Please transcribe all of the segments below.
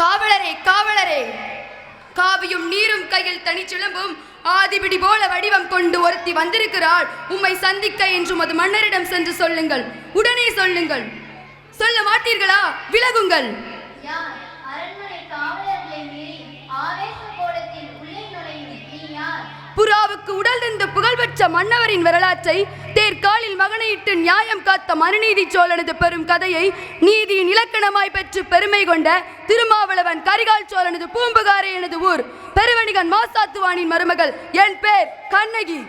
காவலரே காவலரே. காவியும் நீரும் கையில் தனிச்சிலம்பும் ஆதிபிடி போல வடிவம் கொண்டு ஒருத்தி வந்திருக்கிறாள். உம்மை சந்திக்க என்றும் அது மன்னரிடம் சென்று சொல்லுங்கள். உடனே சொல்லுங்கள். சொல்ல மாட்டீர்களா? விலகுங்கள் யார் அரண்மனை காவலர்களை மீறி ஆவேச கோலத்தில் உள்ளே நுழையும் நீ யார் புறாவுக்கு உடல் தந்த புகழ்பெற்ற மன்னவரின் வரலாற்றை தேர்காலில் மகனையிட்டு நியாயம் காத்த மனுநீதி சோழனது பெரும் கதையை நீதியின் இலக்கணமாய் பெற்று பெருமை கொண்ட திருமாவளவன் கரிகால் சோழனது பூம்புகாரே எனது ஊர். பெருவணிகன் மாசாத்துவானின் மருமகள். என் பேர் கண்ணகி.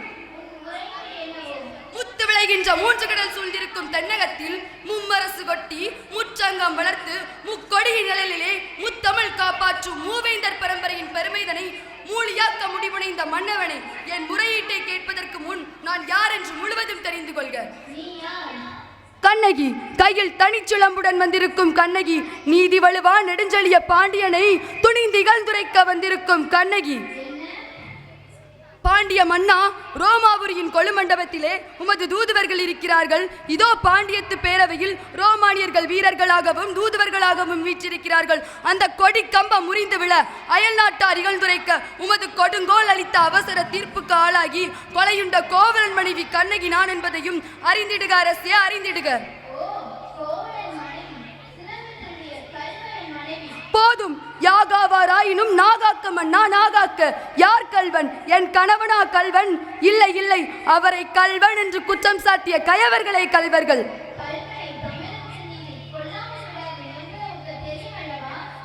விளைகின்ற மூன்று கடல் சூழ்ந்திருக்கும் தென்னகத்தில் மும்மரசு கொட்டி முச்சங்கம் வளர்த்து முக்கொடியின் நிழலிலே முத்தமிழ் காப்பாற்றும் மூவேந்தர் பரம்பரையின் பெருமைதனை மூலியாக்க முடிவுனைந்த மன்னவனை என் முறையீட்டை கேட்பதற்கு முன் நான் யார் என்று முழுவதும் தெரிந்து கொள்க. கண்ணகி கையில் தனிச்சுளம்புடன் வந்திருக்கும் கண்ணகி நீதி வலுவா நெடுஞ்செழிய பாண்டியனை துணி திகழ்ந்துரைக்க வந்திருக்கும் கண்ணகி. பாண்டிய மன்னா ரோமாபுரியின் கொழுமண்டபத்திலே உமது தூதுவர்கள் இருக்கிறார்கள். இதோ பாண்டியத்து பேரவையில் ரோமானியர்கள் வீரர்களாகவும் தூதுவர்களாகவும் வீற்றிருக்கிறார்கள். அந்த கொடி கம்பம் முறிந்து விழ அயல் நாட்டார் இகழ்ந்துரைக்க உமது கொடுங்கோல் அளித்த அவசர தீர்ப்புக்கு ஆளாகி கொலையுண்ட கோவலன் மனைவி கண்ணகி நான் என்பதையும் அறிந்திடுக அரசே அறிந்திடுக. யாகாவாராயினும் நாகாக்க மன்னா நாகாக்க. யார் கல்வன் என் கணவனா கல்வன் இல்லை இல்லை. அவரை கல்வன் என்று குற்றம் சாட்டிய கயவர்களை கல்வர்கள்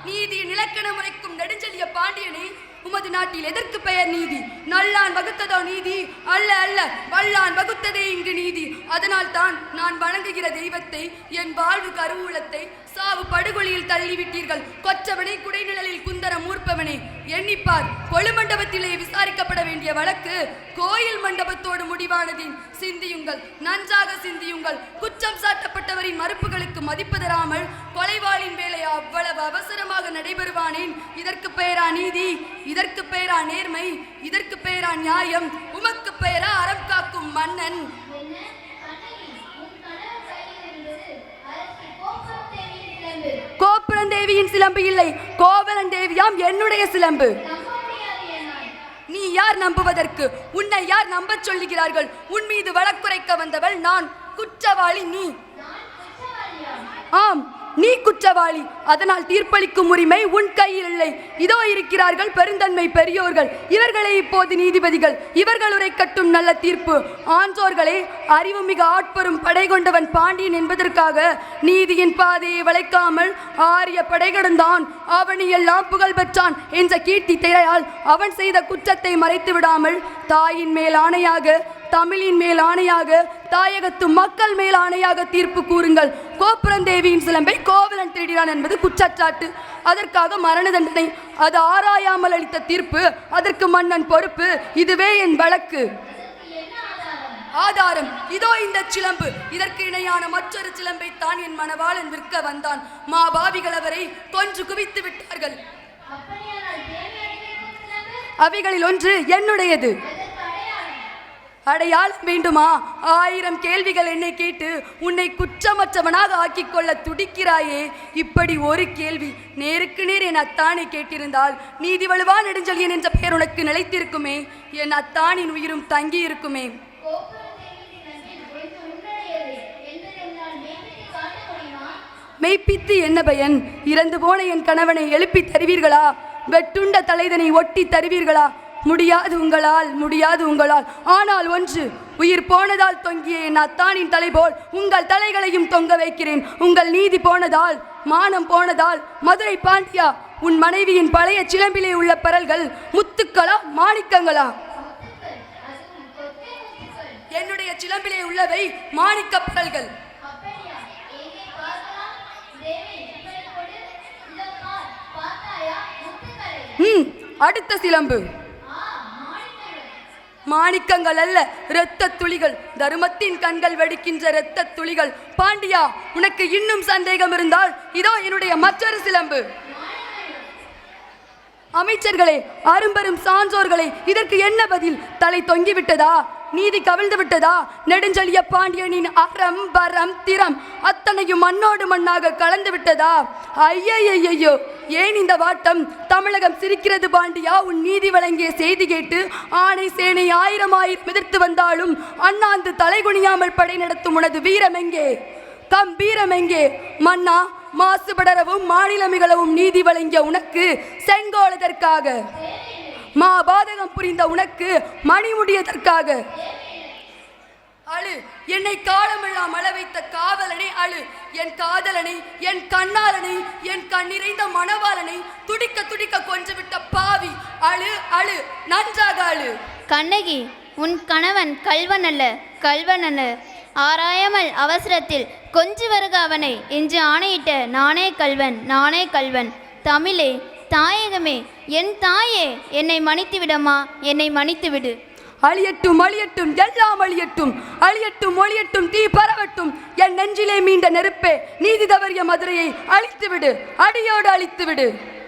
நீதி கொல்லாமல் முறைக்கும் நெடுஞ்செழிய பாண்டியனை உமது நாட்டில் எதற்கு பெயர் நீதி? நல்லான் வகுத்ததோ நீதி? அல்ல அல்ல. வல்லான் வகுத்ததே இங்கு நீதி. அதனால் தான் நான் வணங்குகிற தெய்வத்தை என் வாழ்வு கருவூலத்தை சாவு படுகொலியில் தள்ளிவிட்டீர்கள். கொச்சவனை குடைநிழலில் குந்தர மூர்ப்பவனே எண்ணிப்பார். கொழுமண்டபத்திலே விசாரிக்கப்பட வேண்டிய வழக்கு கோயில் மண்டபத்தோடு முடிவானதின். சிந்தியுங்கள் நன்றாக சிந்தியுங்கள். குற்றம் சாட்டப்பட்டவரின் மறுப்புகளுக்கு மதிப்பு தராமல் கொலைவாளின் வேலை அவ்வளவு அவசரமாக நடைபெறுவானேன். இதற்கு பெயரா நீதி இதற்கு பெயரா நேர்மை இதற்கு பெயரா நியாயம் உமக்கு பெயரா அறம் காக்கும் மன்னன் என்ன கண்ணகி உன் கணவர் கையில் இருந்தது அரசி கோபுரம் தேவியின் சிலம்பு கோப்புரந்தேவியின் சிலம்பு இல்லை. கோவலன் தேவியாம் என்னுடைய சிலம்பு. நீ யார் நம்புவதற்கு? உன்னை யார் நம்பச் சொல்லுகிறார்கள்? உன் மீது வழக்குரைக்க வந்தவள் நான். குற்றவாளி நீ. ஆம். நீ குற்றவாளி. அதனால் தீர்ப்பளிக்கும் உரிமை உன் கையில் இல்லை. இதோ இருக்கிறார்கள் பெருந்தன்மை பெரியோர்கள். இவர்களே இப்போது நீதிபதிகள். இவர்கள் உரை கட்டும் நல்ல தீர்ப்பு. ஆன்றோர்களே அறிவுமிக ஆட்பெரும் படை கொண்டவன் பாண்டியன் என்பதற்காக நீதியின் பாதையை வளைக்காமல் ஆரிய படை கடந்தான். அவனி எல்லாம் புகழ் பெற்றான் என்ற கீர்த்தி திரையால் அவன் செய்த குற்றத்தை மறைத்து விடாமல் தாயின் மேல் ஆணையாக தமிழின் மேல் ஆணையாக தாயகத்து மக்கள் மேல் ஆணையாக தீர்ப்பு கூறுங்கள். கோபுரந்தேவியின் சிலம்பை கோவலன் திருடினான் என்பது குற்றச்சாட்டு. அதற்காக மரண தண்டனை அது ஆராயாமல் அளித்த தீர்ப்பு அதற்கு மன்னன் பொறுப்பு இதுவே என் வழக்கு. ஆதாரம் இதோ இந்த சிலம்பு. இதற்கு இணையான மற்றொரு சிலம்பை தான் என் மணவாளன் விற்க வந்தான். மாபாவிகள் அவரை கொன்று குவித்து விட்டார்கள். அவைகளில் ஒன்று என்னுடையது. அடையாளம் வேண்டுமா? ஆயிரம் கேள்விகள் என்னை கேட்டு உன்னை குற்றமற்றவனாக ஆக்கிக்கொள்ள துடிக்கிறாயே. இப்படி ஒரு கேள்வி நேருக்கு நேர் என் அத்தானை கேட்டிருந்தால் நீதி வலுவா நெடுஞ்செழியன் என்ற பெயர் உனக்கு நிலைத்திருக்குமே. என் அத்தானின் உயிரும் தங்கி இருக்குமே மெய்ப்பித்து மெய்ப்பித்து என்ன பயன்? இறந்து போன என் கணவனை எழுப்பி தருவீர்களா? வெட்டுண்ட தலைதனை ஒட்டி தருவீர்களா? முடியாது உங்களால் முடியாது உங்களால். ஆனால் ஒன்று உயிர் போனதால் தொங்கிய என் அத்தானின் தலை போல் உங்கள் தலைகளையும் தொங்க வைக்கிறேன். உங்கள் நீதி போனதால் மானம் போனதால் மதுரை பாண்டியா உன் மனைவியின் பழைய சிலம்பிலே உள்ள பரல்கள் முத்துக்களா மாணிக்கங்களா? என்னுடைய சிலம்பிலே உள்ளவை மாணிக்க பரல்கள். அடுத்த சிலம்பு பார்க்கலாம் தேவி இப்படி கொடு இதோ பார் பார்த்தாயா முத்துக்களை ம் அடுத்த சிலம்பு ஆ மாணிக்கங்கள் மாணிக்கங்கள் அல்ல இரத்த துளிகள். தருமத்தின் கண்கள் வெடிக்கின்ற இரத்த துளிகள். பாண்டியா உனக்கு இன்னும் சந்தேகம் இருந்தால் இதோ என்னுடைய மற்றொரு சிலம்பு. அமைச்சர்களே அரும்பெரும் சான்றோர்களே இதற்கு என்ன பதில்? தலை தொங்கி விட்டதா நீதி கவிழ்ந்து விட்டதா? நெடுஞ்செழிய பாண்டியனின் அறம் பரம் திறம் அத்தனையும் மண்ணோடு மண்ணாக கலந்து விட்டதா? ஐயையையோ ஏன் இந்த வாட்டம்? தமிழகம் சிரிக்கிறது பாண்டியா உன் நீதி வழங்கிய செய்தி கேட்டு ஆணை சேனை ஆயிரம் ஆயிரம் எதிர்த்து வந்தாலும் அண்ணாந்து தலைகுனியாமல் படை நடத்தும் உனது வீரம் எங்கே? தம் வீரமெங்கே மன்னா மாசுபடரவும் மாநிலமிகளவும் நீதி வழங்கிய உனக்கு செங்கோலதற்காக மா பாதகம் புரிந்த உனக்கு மணிமுடியதற்காக அழு என்னை காலமெல்லாம் அழ வைத்த காவலனை அழு. என் காதலனை என் கண்ணாலனை என் கண்ணிறைந்த மணவாளனை துடிக்க துடிக்க கொஞ்சவிட்ட பாவி. அழு அழு நன்றாக அழு. கண்ணகி உன் கணவன் கல்வன் அல்ல கல்வன் அல்ல. ஆராயாமல் அவசரத்தில் கொஞ்சி வருக அவனை. என்று ஆணையிட்ட நானே கல்வன் நானே கல்வன் தமிழே தாயகமே என் தாயே என்னை மன்னித்து விடம்மா என்னை மன்னித்து விடு அழியட்டும் அழியட்டும் எல்லாம் அழியட்டும். அழியட்டும் ஒழியட்டும் தீ பரவட்டும். என் நெஞ்சிலே மீண்ட நெருப்பே நீதி தவறிய மதுரையை அழித்துவிடு. அடியோடு அழித்துவிடு.